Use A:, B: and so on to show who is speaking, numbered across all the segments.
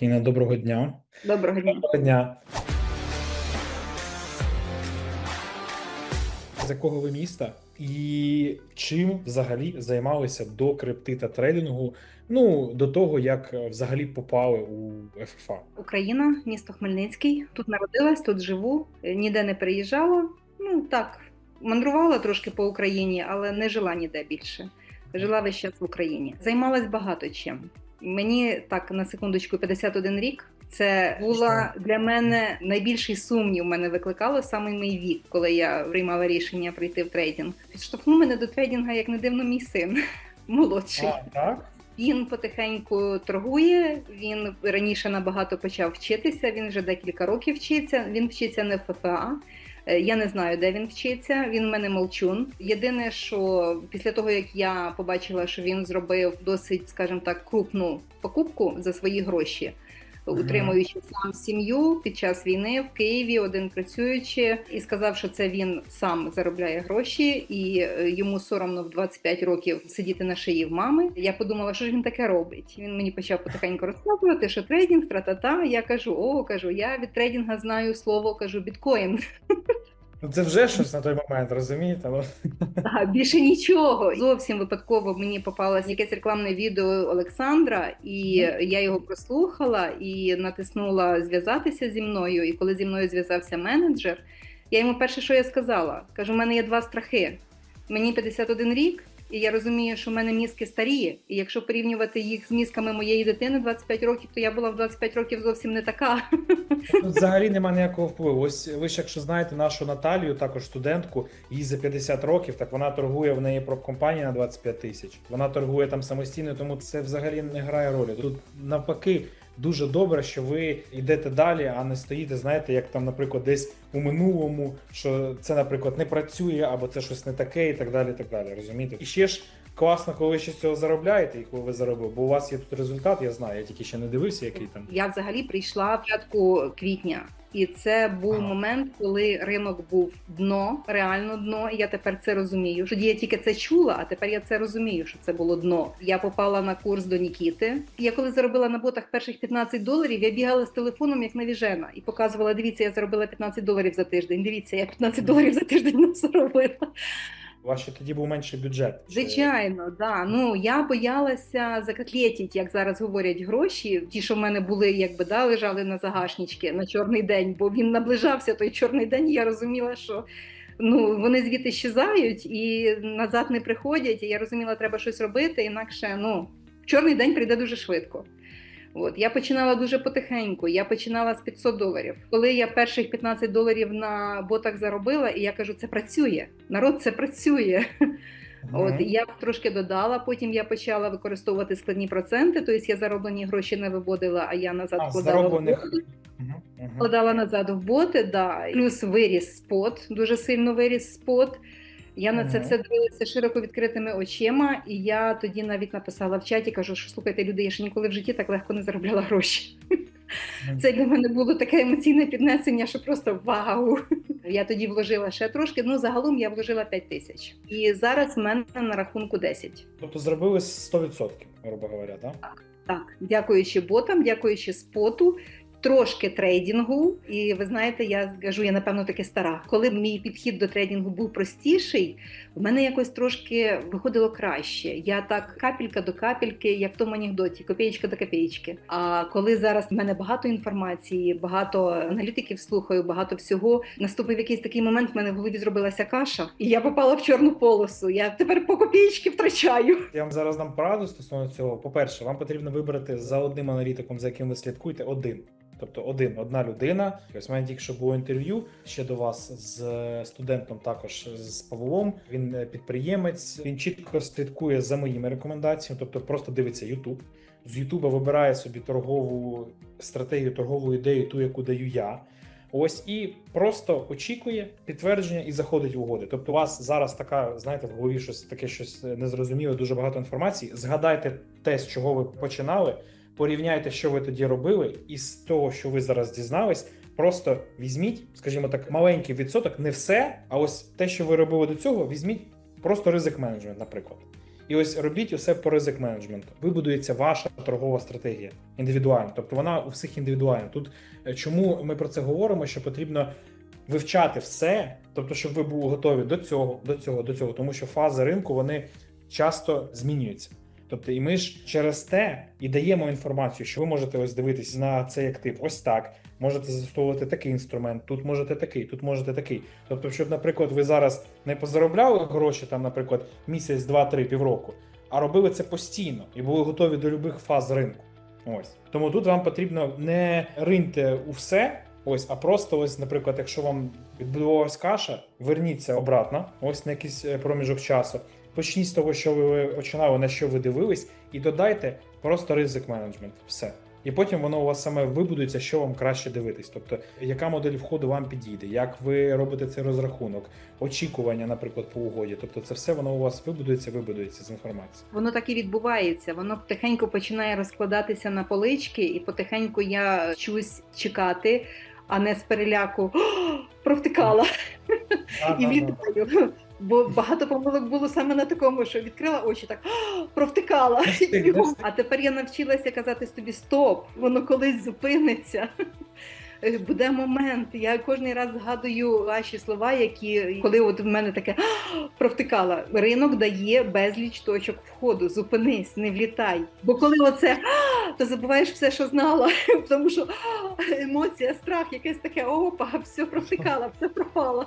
A: Інна, доброго дня.
B: Доброго дня.
A: Доброго дня. З якого ви міста і чим взагалі займалися до крипти та трейдингу? Ну до того як взагалі попали у ФФА?
B: Україна, місто Хмельницький. Тут народилась, тут живу, е, ніде не переїжджала. Ну так, мандрувала трошки по Україні, але не жила ніде більше. Жила весь час в Україні. Займалась багато чим. Мені так на секундочку 51 рік. Це була для мене найбільший сумнів. Мене викликало саме мій вік, коли я приймала рішення прийти в трейдинг. Підштовхнув мене до трейдинга, як не дивно, мій син молодший.
A: А, так?
B: Він потихеньку торгує. Він раніше набагато почав вчитися. Він вже декілька років вчиться. Він вчиться не в ФФА. Е, Я не знаю, де він вчиться. Він в мене молчун. Єдине, що після того як я побачила, що він зробив досить, скажімо так, крупну покупку за свої гроші.
A: Мгм.
B: Утримуючи сам сім'ю під час війни в Києві, один працюючи, і сказав, що це він сам заробляє гроші, і е, йому соромно в 25 років сидіти на шиї в мами. Я подумала, що ж він таке робить. Він мені почав потихеньку розказувати, що трейдинг, тра-та-та. Я кажу: о, кажу, я від трейдинга знаю слово, кажу, біткоін.
A: Ну це вже щось на той момент, розумієте? Ну,
B: А, більше нічого. Зовсім випадково мені попалось якесь рекламне відео Олександра, і я його прослухала і натиснула зв'язатися зі мною. І коли зі мною зв'язався менеджер, я йому перше, що я сказала, кажу: у мене є два страхи. Мені 51 рік, і я розумію, що в мене мізки старі. І якщо порівнювати їх з мізками моєї дитини 25 років, то я була в 25 років зовсім не така.
A: Тут взагалі немає ніякого впливу. Ось ви ж, якщо знаєте нашу Наталію, також студентку, їй за 50 років, так вона торгує в неї пропкомпанія на 25 тисяч. Вона торгує там самостійно, тому це взагалі не грає ролі. Тут навпаки. Дуже добре, що ви йдете далі, а не стоїте, знаєте, як там, наприклад, десь у минулому, що це, наприклад, не працює, або це щось не таке, і так далі. і так далі. Розумієте? І ще ж класно, коли ви ще з цього заробляєте, і коли ви заробили, бо у вас є тут результат, я знаю, я тільки ще не дивився, який там.
B: Я взагалі прийшла в початку квітня, і це був
A: Ага.
B: момент, коли ринок був дно, реально дно. І я тепер це розумію. Тоді я тільки це чула, а тепер я це розумію, що це було дно. Я попала на курс до Нікіти. Я коли заробила на ботах перших 15 доларів, я бігала з телефоном як навіжена і показувала: дивіться, я заробила 15 доларів за тиждень. Дивіться, я 15 доларів за тиждень заробила.
A: У вас ще тоді був менший бюджет.
B: Звичайно, да. Ну я боялася закотлетіть, як зараз говорять, гроші. Ті, що в мене були, якби да, лежали на загашнички на чорний день, бо він наближався той чорний день. Я розуміла, що ну вони звідти щезають і назад не приходять. І я розуміла, треба щось робити, інакше ну чорний день прийде дуже швидко. От я починала дуже потихеньку. Я починала з 500 доларів. Коли я перших 15 доларів на ботах заробила, і я кажу, це працює. Народ це працює.
A: Мгм.
B: От я трошки додала. Потім я почала використовувати складні проценти. Тобто я зароблені гроші не виводила, а я назад
A: А,
B: вкладала в боти. Вкладала назад в боти. Да. Плюс виріс спот, дуже сильно виріс спот. Я на це все дивилася широко відкритими очима, і я тоді навіть написала в чаті, кажу, що слухайте, люди, я ще ніколи в житті так легко не заробляла гроші. Це для мене було таке емоційне піднесення, що просто вау. Я тоді вложила ще трошки. Ну загалом я вложила 5 тисяч. І зараз в мене на рахунку 10.
A: Тобто зробили 100%, грубо говоря, так?
B: Так, дякуючи ботам, дякуючи споту. Трошки трейдингу, і ви знаєте, я кажу, я напевно таки стара. Коли мій підхід до трейдингу був простіший, в мене якось трошки виходило краще. Я так капелька до капельки, як в тому анекдоті, копієчка до копієчки. А коли зараз в мене багато інформації, багато аналітиків слухаю, багато всього, наступив якийсь такий момент, в мене в голові зробилася каша, і я попала в чорну полосу. Я тепер по копієчки втрачаю.
A: Я вам зараз дам пораду стосовно цього. По-перше, вам потрібно вибрати за одним аналітиком, за яким ви слідкуєте, один. Тобто один, одна людина. Ось мене тільки що було інтерв'ю ще до вас з е, студентом, також з Павлом. Він е, підприємець. Він чітко слідкує за моїми рекомендаціями, тобто просто дивиться YouTube. З Ютуба вибирає собі торгову стратегію, торгову ідею, ту, яку даю я. Ось і просто очікує підтвердження і заходить в угоди. Тобто, у вас зараз така, знаєте, в голові щось таке щось незрозуміле, дуже багато інформації. Згадайте те, з чого ви починали, порівняйте, що ви тоді робили, і з того, що ви зараз дізнались, просто візьміть, скажімо так, маленький відсоток, не все, а ось те, що ви робили до цього, візьміть просто ризик менеджмент, наприклад. І ось робіть усе по ризик менеджменту. Вибудується ваша торгова стратегія індивідуально. Тобто вона у всіх індивідуальна. Тут е, чому ми про це говоримо? Що потрібно вивчати все, тобто, щоб ви були готові до цього, до цього, до цього, тому що фази ринку вони часто змінюються. Тобто, і ми ж через те і даємо інформацію, що ви можете ось дивитись на цей актив, ось так. Можете застосовувати такий інструмент, тут можете такий, тут можете такий. Тобто, щоб, наприклад, ви зараз не позаробляли гроші, там, наприклад, місяць, два, три, півроку, а робили це постійно і були готові до любих фаз ринку. Ось тому тут вам потрібно не риньте у все. Ось, а просто ось, наприклад, якщо вам відбудувалась каша, верніться обратно, ось на якийсь е, проміжок часу. Почніть з того, що ви починали, на що ви дивились, і додайте просто ризик менеджмент. Все. І потім воно у вас саме вибудується, що вам краще дивитись. Тобто, яка модель входу вам підійде, як ви робите цей розрахунок, очікування, наприклад, по угоді. Тобто, це все воно у вас вибудується, вибудується з інформації.
B: Воно так і відбувається. Воно потихеньку починає розкладатися на полички, і потихеньку я вчусь чекати, а не з переляку «О, провтикала і влітаю. Бо багато помилок було саме на такому, що відкрила очі, так провтикала. А тепер я навчилася казати собі стоп, воно колись зупиниться. Е, Буде момент. Я кожен раз згадую ваші слова, які коли от в мене таке провтикала. Ринок дає безліч точок входу. Зупинись, не влітай. Бо коли оце то забуваєш все, що знала, тому що емоція, страх, якесь таке опа, все провтикала, все пропало.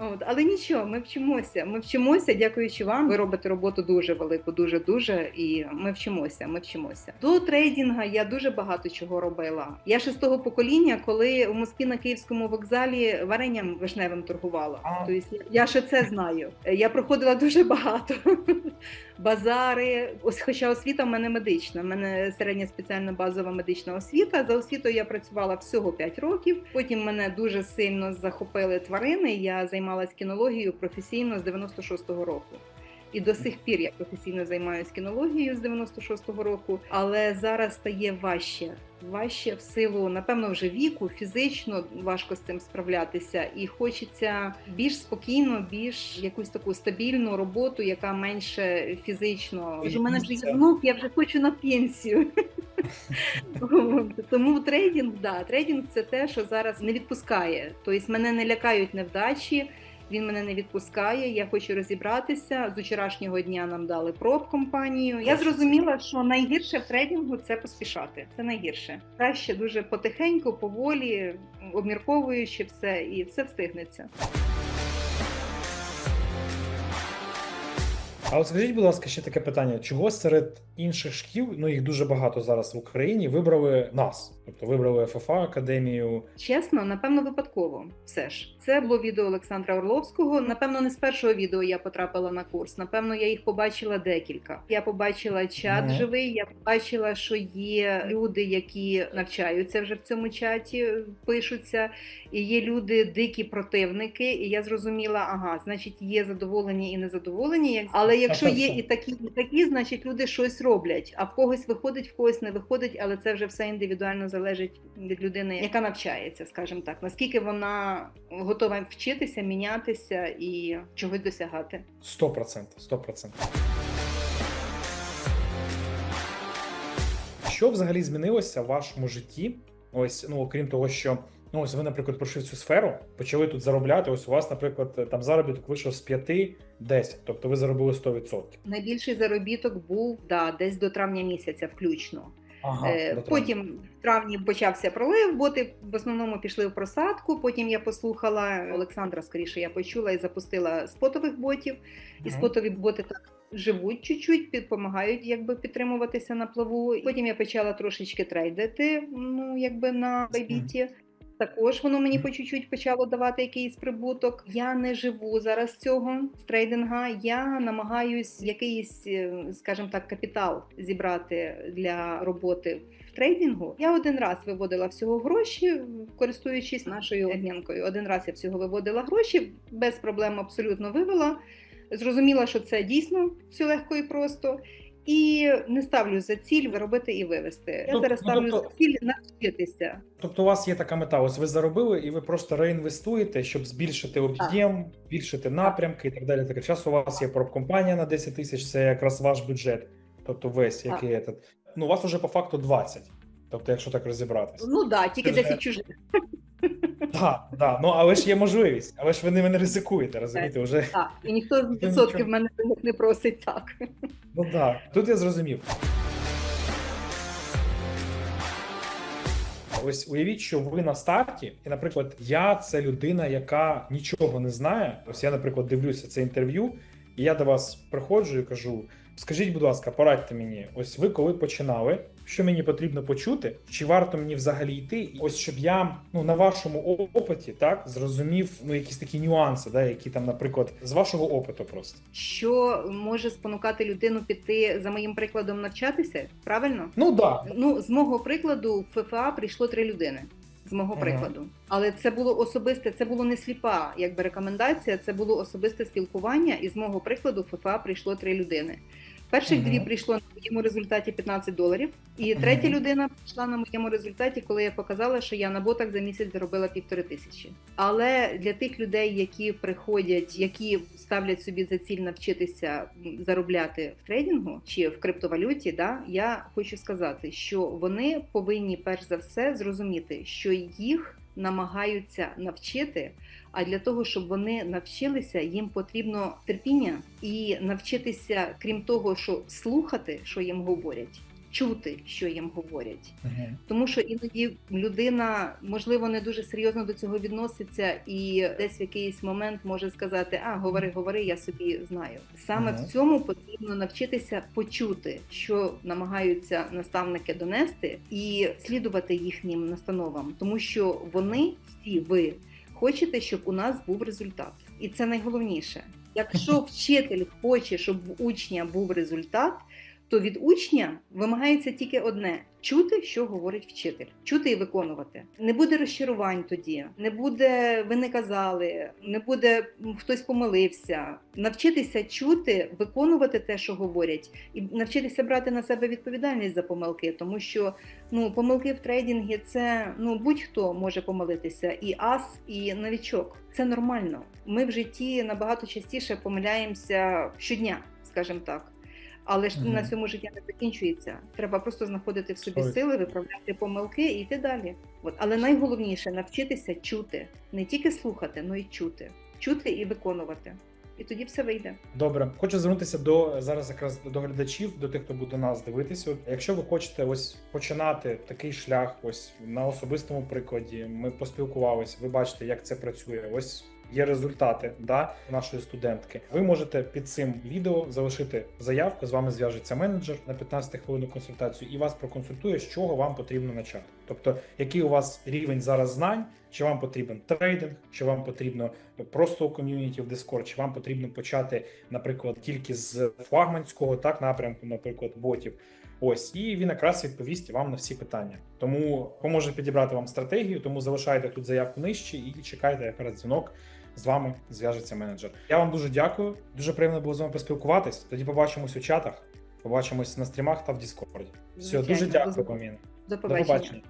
B: От, але нічого, ми вчимося. Ми вчимося, дякуючи вам. Ви робите роботу дуже велику, дуже дуже. І ми вчимося. Ми вчимося. До трейдинга я дуже багато чого робила. Я ще з того покоління, коли у Москві на київському вокзалі варенням вишневим торгувала. Тобто я ще це знаю. Я проходила дуже багато базари. Ось, хоча освіта в мене медична. У мене середня спеціальна базова медична освіта. За освітою я працювала всього 5 років. Потім мене дуже сильно захопили тварини. Я займалась кінологією професійно з 96-го року. І до сих пір я професійно займаюся кінологією з 96-го року, але зараз стає важче. Важче в силу, напевно, вже віку, фізично важко з цим справлятися, і хочеться більш спокійно, більш якусь таку стабільну роботу, яка менше фізично. У мене вже є внук, я вже хочу на пенсію. Тому трейдинг, да, трейдинг це те, що зараз не відпускає. Тобто мене не лякають невдачі. Він мене не відпускає. Я хочу розібратися. З вчорашнього дня нам дали проб компанію. Я зрозуміла, що найгірше в трейдингу це поспішати. Це найгірше. Краще дуже потихеньку, поволі, обмірковуючи все, і все встигнеться.
A: А от скажіть, будь ласка, ще таке питання: чого серед інших шкіл, ну їх дуже багато зараз в Україні, вибрали нас? Тобто вибрали ФФА академію.
B: Чесно, напевно, випадково. Все ж це було відео Олександра Орловського. Напевно, не з першого відео я потрапила на курс. Напевно, я їх побачила декілька. Я побачила чат
A: Мгм.
B: живий. Я побачила, що є люди, які навчаються вже в цьому чаті, пишуться, і є люди, дикі противники. І я зрозуміла, ага, значить, є задоволені і незадоволені. Але якщо є і такі, і такі, значить люди щось роблять. А в когось виходить, в когось не виходить, але це вже все індивідуально залежить від людини, яка навчається, скажімо так, наскільки вона готова вчитися, мінятися і чогось досягати.
A: 100%, 100%. Що взагалі змінилося в вашому житті? Ось, ну окрім того, що ну ось ви, наприклад, пройшли цю сферу, почали тут заробляти. Ось у вас, наприклад, там заробіток вийшов з 5-10, тобто ви заробили 100%.
B: Найбільший заробіток був да, десь до травня місяця, включно.
A: Ага,
B: Е. Потім в травні почався пролив, боти в основному пішли в просадку. Потім я послухала Олександра, скоріше я почула і запустила спотових ботів. І спотові боти так живуть чуть-чуть, допомагають якби підтримуватися на плаву. Потім я почала трошечки трейдити, ну якби на байбіті. Також воно мені по чуть-чуть почало давати якийсь прибуток. Я не живу зараз цього з трейдинга. Я намагаюсь якийсь, е, скажімо так, капітал зібрати для роботи в трейдингу. Я один раз виводила всього гроші, користуючись нашою агенткою. Один раз я всього виводила гроші, без проблем абсолютно вивела. Зрозуміла, що це дійсно все легко і просто. І не ставлю за ціль виробити і вивести. Я
A: Ну,
B: зараз
A: ну,
B: ставлю
A: тобто-
B: за ціль навчитися.
A: Тобто у вас є така мета, ось ви заробили і ви просто реінвестуєте, щоб збільшити об'єм, збільшити напрямки і так далі. Так, час у вас є пропкомпанія на 10 тисяч, це якраз ваш бюджет, тобто весь, який этот. Ну, у вас уже по факту 20. Тобто, якщо так розібратися.
B: Ну да, тільки
A: вже-
B: 10 чужих.
A: Так, да, ну але ж є можливість, але ж ви ними не ризикуєте, розумієте? Вже
B: Так, і ніхто з відсотків мене не просить так.
A: ну так. Тут я зрозумів. Ось уявіть, що ви на старті, і, наприклад, я це людина, яка нічого не знає. Ось я, наприклад, дивлюся це інтерв'ю, і я до вас приходжу і кажу: скажіть, будь ласка, порадьте мені, ось ви коли починали, що мені потрібно почути, чи варто мені взагалі йти? Ось щоб я ну на вашому опиті так зрозумів ну якісь такі нюанси, да, які там, наприклад, з вашого опиту просто.
B: Що може спонукати людину піти за моїм прикладом навчатися? Правильно?
A: Ну да,
B: Ну, з мого прикладу, в ФФА прийшло три людини. З мого прикладу, але це було особисте, це було не сліпа, якби рекомендація. Це було особисте спілкування. І з мого прикладу, ФФА прийшло три людини. Перших дві прийшло на моєму результаті 15 доларів, і третя людина прийшла на моєму результаті, коли я показала, що я на ботах за місяць заробила півтори тисячі. Але для тих людей, які приходять, які ставлять собі за ціль навчитися заробляти в трейдингу чи в криптовалюті, да, я хочу сказати, що вони повинні перш за все зрозуміти, що їх намагаються навчити. А для того, щоб вони навчилися, їм потрібно терпіння і навчитися, крім того, що слухати, що їм говорять, чути, що їм говорять.
A: Мгм.
B: Тому що іноді людина, можливо, не дуже серйозно до цього відноситься, і десь в якийсь момент може сказати: А, говори, говори, я собі знаю. Саме
A: Ага.
B: в цьому потрібно навчитися почути, що намагаються наставники донести, і слідувати їхнім настановам, тому що вони всі ви хочете, щоб у нас був результат, і це найголовніше. Якщо вчитель хоче, щоб в учня був результат, то від учня вимагається тільки одне: чути, що говорить вчитель, чути і виконувати. Не буде розчарувань тоді, не буде ви не казали, не буде хтось помилився. Навчитися чути, виконувати те, що говорять, і навчитися брати на себе відповідальність за помилки, тому що ну помилки в трейдингі це ну будь-хто може помилитися, і ас, і новічок. Це нормально. Ми в житті набагато частіше помиляємося щодня, скажімо так. Але ж
A: Мгм.
B: на цьому життя не закінчується. Треба просто знаходити в собі
A: Стой.
B: сили, виправляти помилки і йти далі. От але найголовніше навчитися чути, не тільки слухати, але й чути, чути і виконувати. І тоді все вийде.
A: Добре, хочу звернутися до зараз якраз до глядачів, до тих, хто буде нас дивитися. От, якщо ви хочете ось починати такий шлях, ось на особистому прикладі, ми поспілкувалися, ви бачите, як це працює. Ось є результати да, нашої студентки. Ви можете під цим відео залишити заявку. З вами зв'яжеться менеджер на 15 хвилин консультацію і вас проконсультує, з чого вам потрібно почати. Тобто, який у вас рівень зараз знань, чи вам потрібен трейдинг, чи вам потрібно просто у ком'юніті в Discord, чи вам потрібно почати, наприклад, тільки з флагманського так напрямку, наприклад, ботів. Ось, і він якраз відповість вам на всі питання. Тому поможе підібрати вам стратегію. Тому залишайте тут заявку нижче і чекайте якраз дзвінок. З вами зв'яжеться менеджер. Я вам дуже дякую. Дуже приємно було з вами поспілкуватись. Тоді побачимось у чатах, побачимось на стрімах та в Діскорді. Все, дуже дякую, Поміна.
B: До побачення.